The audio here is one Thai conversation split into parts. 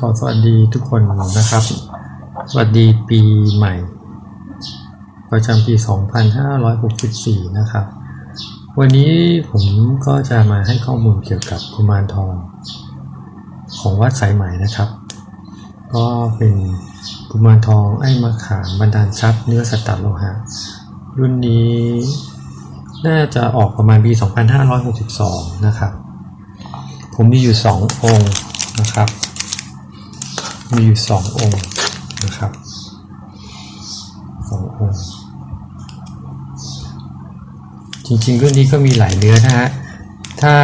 ขอสวัสดีทุกคนนะครับ สวัสดีปีใหม่ ประจำปี 2564 นะครับ วันนี้ผมก็จะมาให้ข้อมูลเกี่ยวกับกุมารทอง ของวัดสายไหมนะครับ ก็เป็นกุมารทองไอ้มะขามบรรดาลทรัพย์เนื้อสตตร์โลหะ รุ่นนี้น่าจะออกประมาณปี 2562 นะครับ ผมมีอยู่สององค์นะครับ มีอยู่สององค์นะครับสององค์ จริงๆรุ่นนี้ก็มีหลายเนื้อนะฮะ ถ้า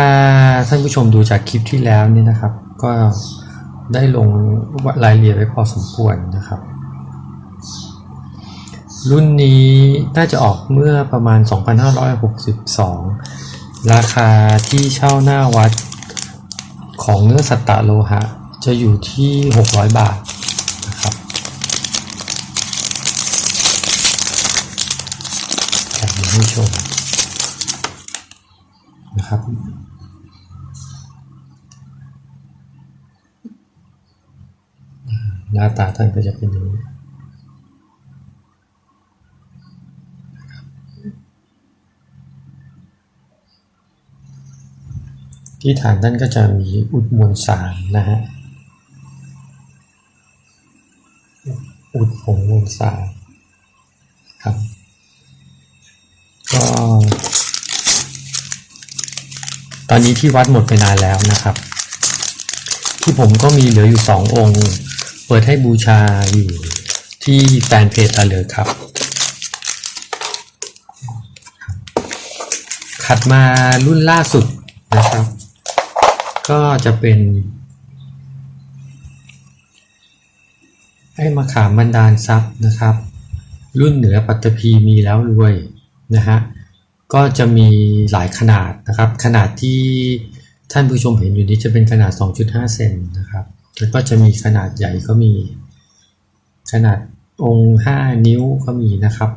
ท่านผู้ชมดูจากคลิปที่แล้วเนี่ยนะครับ ก็ได้ลงรายละเอียดไว้พอสมควรนะครับ รุ่นนี้น่าจะออกเมื่อประมาณ 2562 ราคาที่เช่าหน้าวัดของเนื้อสัตตะโลหะ จะอยู่ที่ 600 บาทนะครับแอบมให้ชมนะครับหน้าตาท่านก็จะเป็นอย่างนี้ที่ฐานท่านก็จะมีอุดมวลสารนะฮะ อุดผงมวลสาครับ ก็ ตอนนี้ที่วัดหมดไปนานแล้วนะครับ ที่ผมก็มีเหลืออยู่สององค์ เปิดให้บูชาอยู่ที่แฟนเพจอาเหลือครับ ขัดมารุ่นล่าสุดนะครับ ก็จะเป็น ไอ้มะขามบรรดาลทรัพย์นะครับ รุ่นเหนือปัตตภีมีแล้วรวยนะฮะก็จะมีหลายขนาดนะครับ ขนาดที่ท่านผู้ชมเห็นอยู่นี้จะเป็นขนาด 2.5 เซนนะครับแล้วก็จะมีขนาดใหญ่ก็มี ขนาดองค์ 5 นิ้วก็มีนะครับ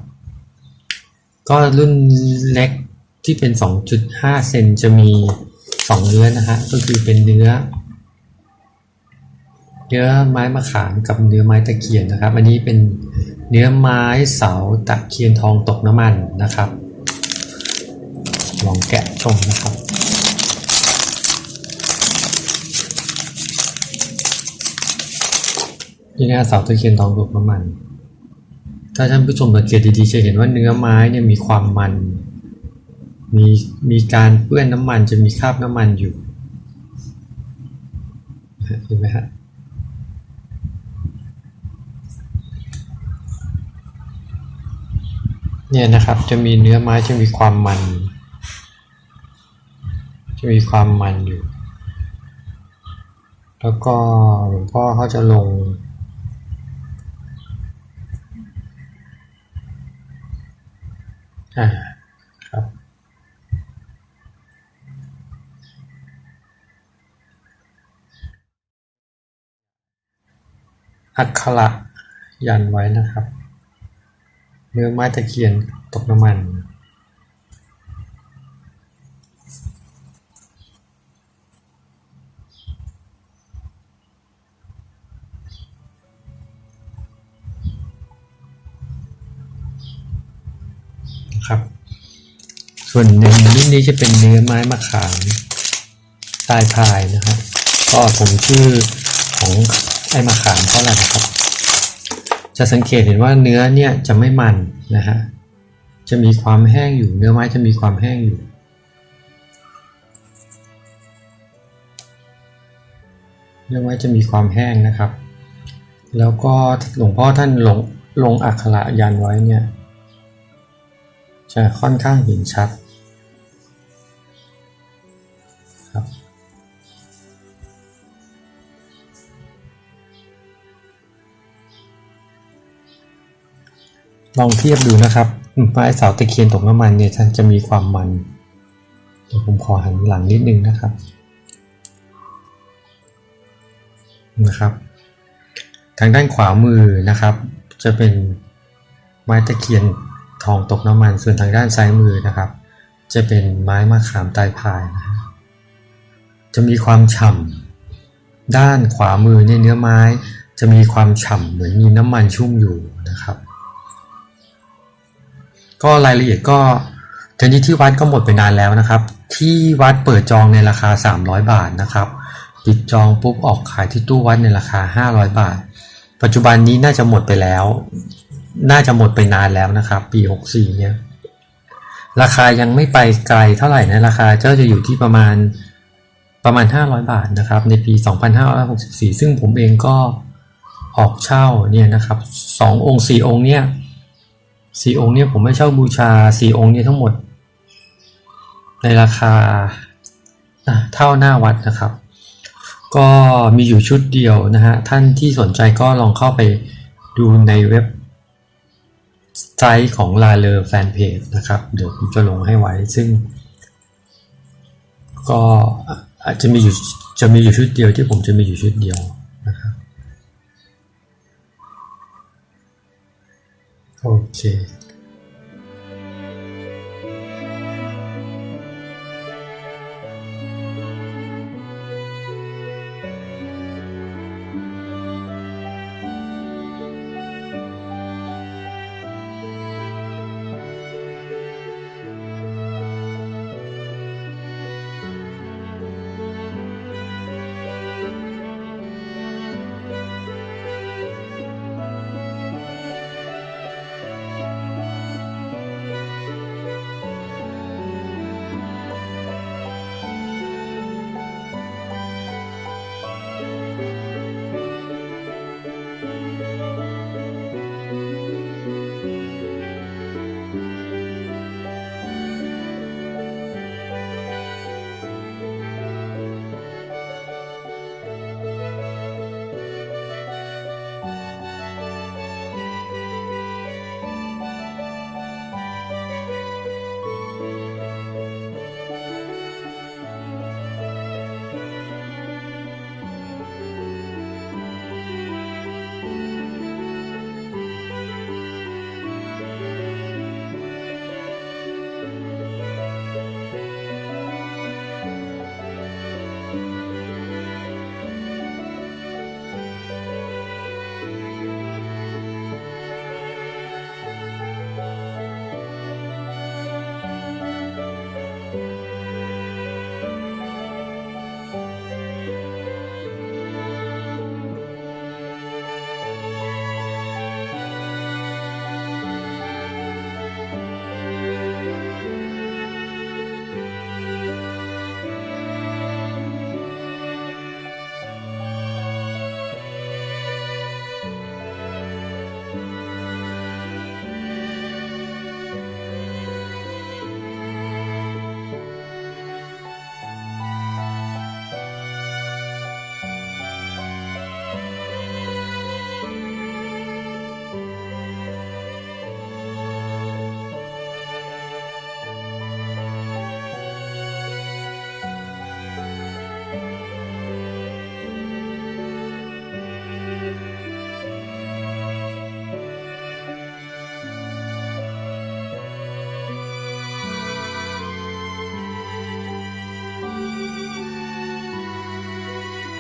ก็รุ่นเล็กที่เป็น 2.5 เซนจะมี 2 เนื้อนะฮะก็คือเป็นเนื้อ เนื้อไม้มะขามกับเนื้อไม้ตะเคียนนะครับ อันนี้เป็นเนื้อไม้เสาตะเคียนทองตกน้ำมันนะครับ ลองแกะชมนะครับ นี่นะเสาตะเคียนทองตกน้ำมัน ถ้าท่านผู้ชมสังเกตดีๆจะเห็นว่าเนื้อไม้เนี่ยมีความมัน มีมีการเปื้อนน้ำมันจะมีคราบน้ำมันอยู่เห็นไหมฮะ เนี่ยนะครับจะมีเนื้อไม้จะมีความมัน จะมีความมันอยู่ แล้วก็หลวงพ่อเขาจะลง อ่าครับอักขระยันไว้นะครับ เนื้อไม้ตะเคียนตกน้ำมันนะครับ ส่วนหนึ่งรุ่นนี้จะเป็นเนื้อไม้มะขามใต้พายนะครับก็ผมชื่อของไอ้มะขามเท่าไหร่ครับ จะสังเกตเห็นว่าเนื้อเนี่ยจะไม่มันนะฮะ จะมีความแห้งอยู่ เนื้อไม้จะมีความแห้งอยู่ เนื้อไม้จะมีความแห้งนะครับ แล้วก็หลวงพ่อท่านลงลงอักขระยันไว้เนี่ย จะค่อนข้างเห็นชัด ลองเทียบดูนะครับไม้เสาตะเคียนตกน้ำมันเนี่ยจะมีความมันเดี๋ยวผมขอหันหลังนิดนึงนะครับนะครับ ทางด้านขวามือนะครับ จะเป็นไม้ตะเคียนทองตกน้ำมัน ส่วนทางด้านซ้ายมือนะครับ จะเป็นไม้มะขามตายพายนะจะมีความฉ่ำด้านขวามือเนี่ยเนื้อไม้ จะมีความฉ่ำเหมือนมีน้ำมันชุ่มอยู่นะครับ ก็รายละเอียดก็ทีนี้ที่วัดก็หมดไปนานแล้วนะครับ ที่วัดเปิดจองในราคา 300 บาทนะครับปิดจองปุ๊บออกขายที่ตู้วัดในราคา 500 บาท ปัจจุบันนี้น่าจะหมดไปแล้ว น่าจะหมดไปนานแล้วนะครับ ปี 64 เนี่ย ราคายังไม่ไปไกลเท่าไหร่นะราคาก็จะอยู่ที่ประมาณประมาณ 500 บาทนะครับ ในปี 2564 ซึ่งผมเองก็ออกเช่าเนี่ยนะครับสององค์สี่องค์เนี่ย สี่องค์เนี่ยผมไม่เช่าบูชาสี่องค์นี่ยทั้งหมด ในราคาเท่าหน้าวัดนะครับ ก็มีอยู่ชุดเดียวนะฮะ ท่านที่สนใจก็ลองเข้าไปดูในเว็บไซต์ของลาเลอแฟนเพจนะครับ เดี๋ยวผมจะลงให้ไว้ ซึ่ง ก็อาจจะมีอยู่จะมีอยู่ชุดเดียวที่ผมจะมีอยู่ชุดเดียว โอเค